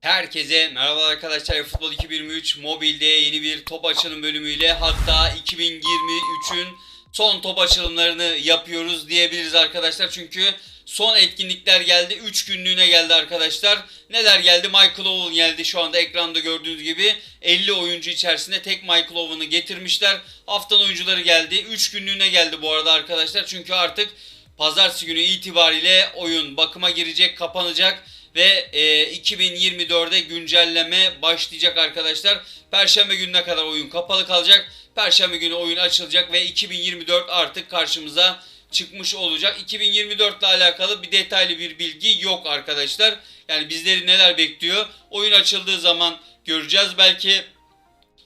Herkese merhaba arkadaşlar. Futbol 2023 mobilde yeni bir top açılım bölümüyle hatta 2023'ün son top açılımlarını yapıyoruz diyebiliriz arkadaşlar. Çünkü son etkinlikler geldi. 3 günlüğüne geldi arkadaşlar. Neler geldi? Michael Owen geldi. Şu anda ekranda gördüğünüz gibi 50 oyuncu içerisinde tek Michael Owen'ı getirmişler. Haftanın oyuncuları geldi. 3 günlüğüne geldi bu arada arkadaşlar. Çünkü artık pazartesi günü itibariyle oyun bakıma girecek, kapanacak ve e, 2024'de güncelleme başlayacak arkadaşlar. Perşembe gününe kadar oyun kapalı kalacak. Perşembe günü oyun açılacak ve 2024 artık karşımıza çıkmış olacak. 2024 ile alakalı bir detaylı bir bilgi yok arkadaşlar. Yani bizleri neler bekliyor? Oyun açıldığı zaman göreceğiz. Belki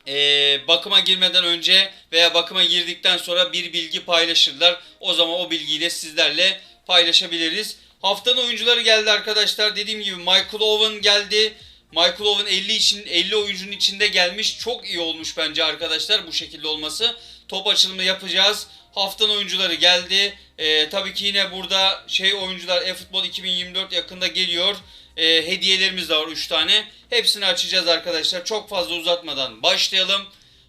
e, bakıma girmeden önce veya bakıma girdikten sonra bir bilgi paylaşırlar. O zaman o bilgiyi de sizlerle paylaşabiliriz. Haftanın oyuncuları geldi arkadaşlar. Dediğim gibi Michael Owen geldi. Michael Owen 50 için 50 oyuncunun içinde gelmiş. Çok iyi olmuş bence arkadaşlar bu şekilde olması. Top açılımı yapacağız. Haftanın oyuncuları geldi. Ee, tabii ki yine burada şey oyuncular eFootball 2024 yakında geliyor. Ee, hediyelerimiz de var 3 tane. Hepsini açacağız arkadaşlar. Çok fazla uzatmadan başlayalım.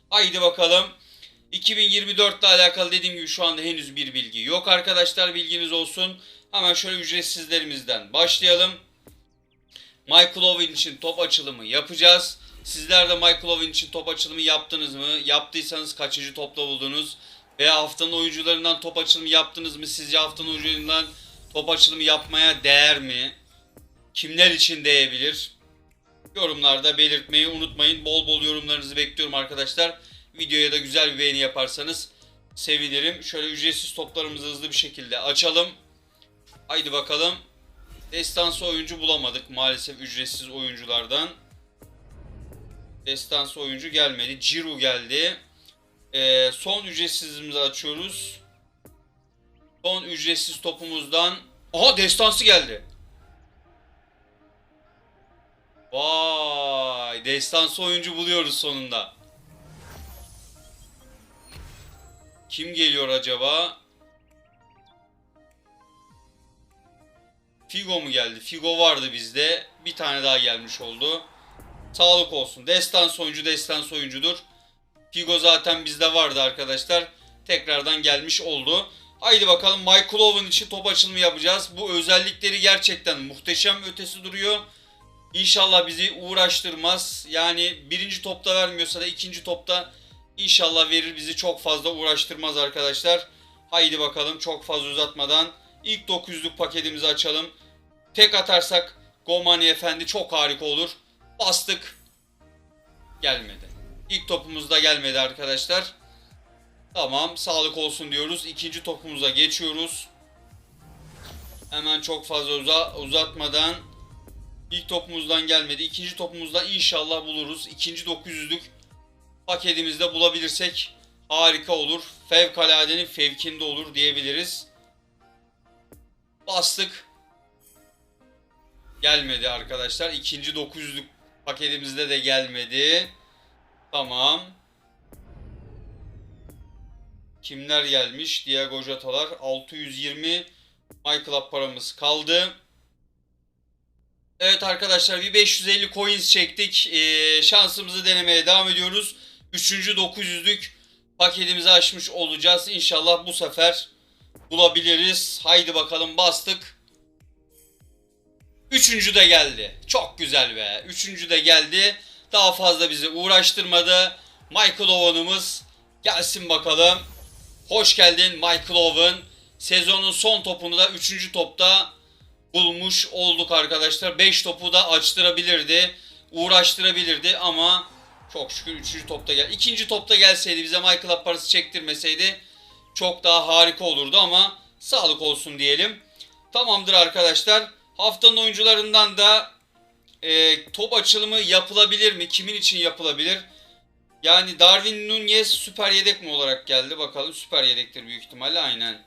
Haydi bakalım. 2024 ile alakalı dediğim gibi şu anda henüz bir bilgi yok arkadaşlar bilginiz olsun. Hemen şöyle ücretsizlerimizden başlayalım. Michael Owen için top açılımı yapacağız. Sizler de Michael Owen için top açılımı yaptınız mı? Yaptıysanız kaçıncı topla buldunuz? Veya haftanın oyuncularından top açılımı yaptınız mı? Sizce haftanın oyuncularından top açılımı yapmaya değer mi? Kimler için değebilir? Yorumlarda belirtmeyi unutmayın. Bol bol yorumlarınızı bekliyorum arkadaşlar. Videoya da güzel bir beğeni yaparsanız sevinirim. Şöyle ücretsiz toplarımızı hızlı bir şekilde açalım. Haydi bakalım. Destansı oyuncu bulamadık maalesef ücretsiz oyunculardan. Destansı oyuncu gelmedi. Ciro geldi. Ee, son ücretsizimizi açıyoruz. Son ücretsiz topumuzdan. Aha destansı geldi. Vay destansı oyuncu buluyoruz sonunda. Kim geliyor acaba? Figo mu geldi? Figo vardı bizde. Bir tane daha gelmiş oldu. Sağlık olsun. Destans oyuncu destans oyuncudur. Figo zaten bizde vardı arkadaşlar. Tekrardan gelmiş oldu. Haydi bakalım Michael Owen için top açılımı yapacağız. Bu özellikleri gerçekten muhteşem ötesi duruyor. İnşallah bizi uğraştırmaz. Yani birinci topta vermiyorsa da ikinci topta inşallah verir bizi çok fazla uğraştırmaz arkadaşlar. Haydi bakalım çok fazla uzatmadan ilk 900'lük paketimizi açalım. Tek atarsak Gomani Efendi çok harika olur. Bastık. Gelmedi. İlk topumuz da gelmedi arkadaşlar. Tamam sağlık olsun diyoruz. İkinci topumuza geçiyoruz. Hemen çok fazla uza uzatmadan ilk topumuzdan gelmedi. İkinci topumuzda inşallah buluruz. İkinci 900'lük paketimizde bulabilirsek harika olur. Fevkaladenin fevkinde olur diyebiliriz. Bastık. Gelmedi arkadaşlar. İkinci 900'lük paketimizde de gelmedi. Tamam. Kimler gelmiş? Diego Jota'lar. 620 MyClub paramız kaldı. Evet arkadaşlar bir 550 coins çektik. Ee, şansımızı denemeye devam ediyoruz. Üçüncü 900'lük paketimizi açmış olacağız. İnşallah bu sefer bulabiliriz. Haydi bakalım bastık. Üçüncü de geldi. Çok güzel be. Üçüncü de geldi. Daha fazla bizi uğraştırmadı. Michael Owen'ımız gelsin bakalım. Hoş geldin Michael Owen. Sezonun son topunu da 3. topta bulmuş olduk arkadaşlar. 5 topu da açtırabilirdi. Uğraştırabilirdi ama çok şükür 3. topta gel. 2. topta gelseydi bize Michael parası çektirmeseydi çok daha harika olurdu ama sağlık olsun diyelim. Tamamdır arkadaşlar. Haftanın oyuncularından da e, top açılımı yapılabilir mi? Kimin için yapılabilir? Yani Darwin Nunez süper yedek mi olarak geldi? Bakalım süper yedektir büyük ihtimalle aynen.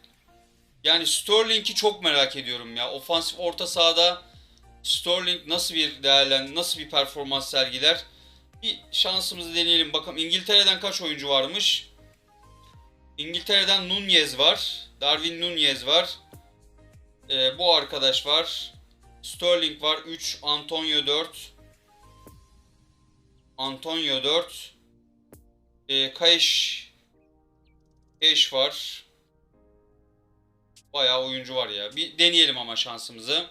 Yani Sterling'i çok merak ediyorum ya. Ofansif orta sahada Sterling nasıl bir değerlen nasıl bir performans sergiler? Bir şansımızı deneyelim. Bakalım İngiltere'den kaç oyuncu varmış? İngiltere'den Nunez var. Darwin Nunez var. Ee, bu arkadaş var. Sterling var 3, Antonio 4. Antonio 4. E, Kayeş Kayeş var. Bayağı oyuncu var ya. Bir deneyelim ama şansımızı.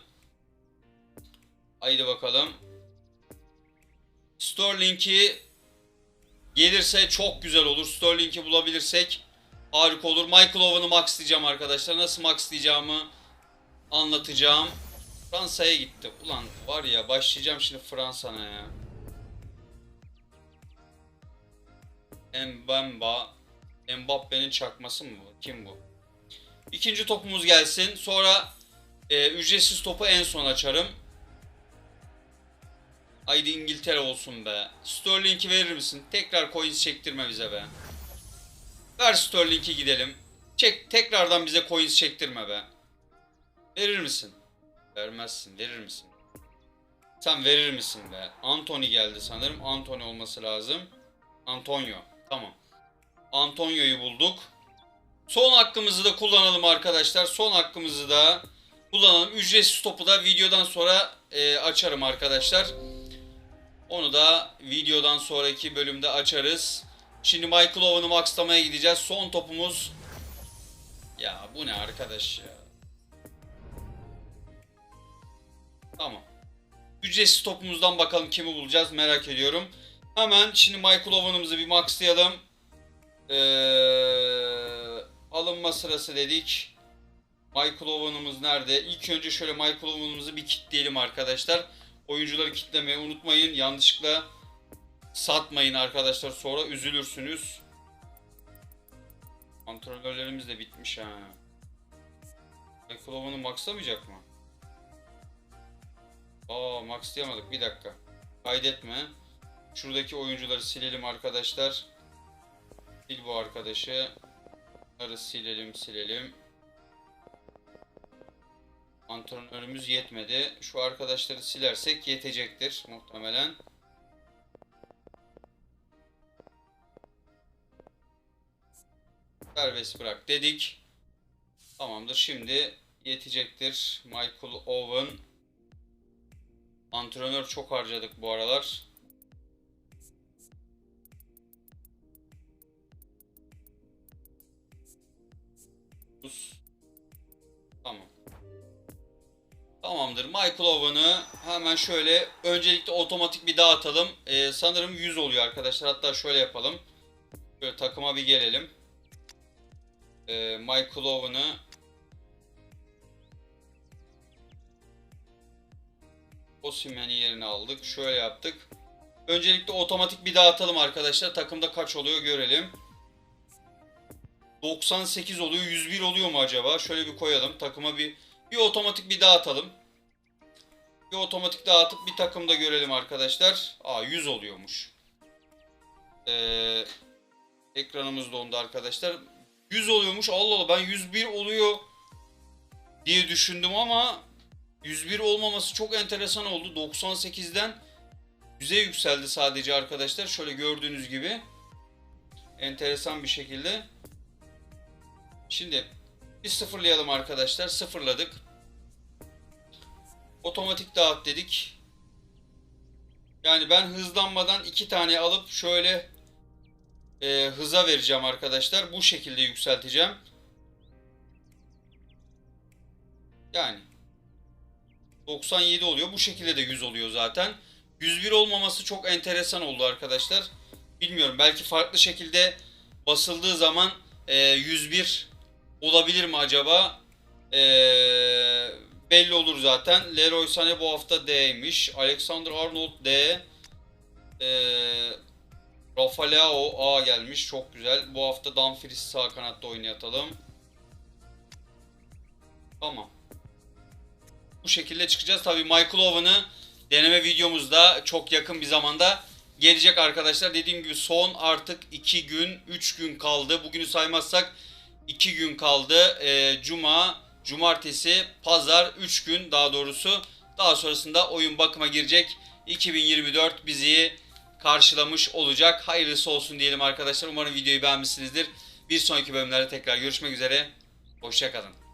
Haydi bakalım. Sterling'i gelirse çok güzel olur. Sterling'i bulabilirsek harika olur. Michael Owen'ı maxlayacağım arkadaşlar. Nasıl maxlayacağımı anlatacağım. Fransa'ya gitti. Ulan var ya başlayacağım şimdi Fransa'na ya. Mbemba. Mbappe'nin çakması mı bu? Kim bu? İkinci topumuz gelsin. Sonra e, ücretsiz topu en son açarım. Haydi İngiltere olsun be. Sterling'i verir misin? Tekrar coins çektirme bize be. Ver Sterling'i gidelim. Çek, tekrardan bize coins çektirme be. Verir misin? Vermezsin. Verir misin? Sen verir misin be? Anthony geldi sanırım. Anthony olması lazım. Antonio. Tamam. Antonio'yu bulduk. Son hakkımızı da kullanalım arkadaşlar. Son hakkımızı da kullanalım. Ücretsiz topu da videodan sonra e, açarım arkadaşlar. Onu da videodan sonraki bölümde açarız. Şimdi Michael Owen'ı maxlamaya gideceğiz. Son topumuz. Ya bu ne arkadaş ya. Tamam. Ücretsiz topumuzdan bakalım kimi bulacağız merak ediyorum. Hemen şimdi Michael Owen'ımızı bir maxlayalım. Ee, alınma sırası dedik. Michael Owen'ımız nerede? İlk önce şöyle Michael Owen'ımızı bir kitleyelim arkadaşlar. Oyuncuları kitlemeyi unutmayın. Yanlışlıkla satmayın arkadaşlar. Sonra üzülürsünüz. Antrenörlerimiz de bitmiş ha. Michael Owen'ı maxlamayacak mı? Aa maxlayamadık. Bir dakika. Kaydetme. Şuradaki oyuncuları silelim arkadaşlar. Sil bu arkadaşı. Bunları silelim silelim. Antrenörümüz yetmedi. Şu arkadaşları silersek yetecektir muhtemelen. Serbest bırak dedik. Tamamdır. Şimdi yetecektir. Michael Owen. Antrenör çok harcadık bu aralar. Tamam. Tamamdır. Michael Owen'ı hemen şöyle öncelikle otomatik bir dağıtalım. Ee, sanırım 100 oluyor arkadaşlar. Hatta şöyle yapalım. Böyle takıma bir gelelim. Ee, Michael Owen'ı Osimhen'i yerine aldık. Şöyle yaptık. Öncelikle otomatik bir dağıtalım arkadaşlar. Takımda kaç oluyor görelim. 98 oluyor. 101 oluyor mu acaba? Şöyle bir koyalım. Takıma bir bir otomatik bir dağıtalım. Bir otomatik dağıtıp bir takımda görelim arkadaşlar. Aa 100 oluyormuş. Ee, ekranımız dondu arkadaşlar. 100 oluyormuş. Allah Allah ben 101 oluyor diye düşündüm ama 101 olmaması çok enteresan oldu. 98'den 100'e yükseldi sadece arkadaşlar. Şöyle gördüğünüz gibi. Enteresan bir şekilde. Şimdi bir sıfırlayalım arkadaşlar. Sıfırladık. Otomatik dağıt dedik. Yani ben hızlanmadan iki tane alıp şöyle e, hıza vereceğim arkadaşlar. Bu şekilde yükselteceğim. Yani 97 oluyor. Bu şekilde de 100 oluyor zaten. 101 olmaması çok enteresan oldu arkadaşlar. Bilmiyorum belki farklı şekilde basıldığı zaman e, 101 olabilir mi acaba? E, belli olur zaten. Leroy Sané bu hafta D'ymiş. Alexander Arnold D. E, Rafa Leao A gelmiş. Çok güzel. Bu hafta Dumfries sağ kanatta oynayatalım. Tamam. Bu şekilde çıkacağız. Tabii Michael Owen'ı deneme videomuzda çok yakın bir zamanda gelecek arkadaşlar. Dediğim gibi son artık 2 gün, 3 gün kaldı. Bugünü saymazsak 2 gün kaldı. Ee, Cuma, Cumartesi, Pazar 3 gün daha doğrusu. Daha sonrasında oyun bakıma girecek. 2024 bizi karşılamış olacak. Hayırlısı olsun diyelim arkadaşlar. Umarım videoyu beğenmişsinizdir. Bir sonraki bölümlerde tekrar görüşmek üzere. Hoşçakalın.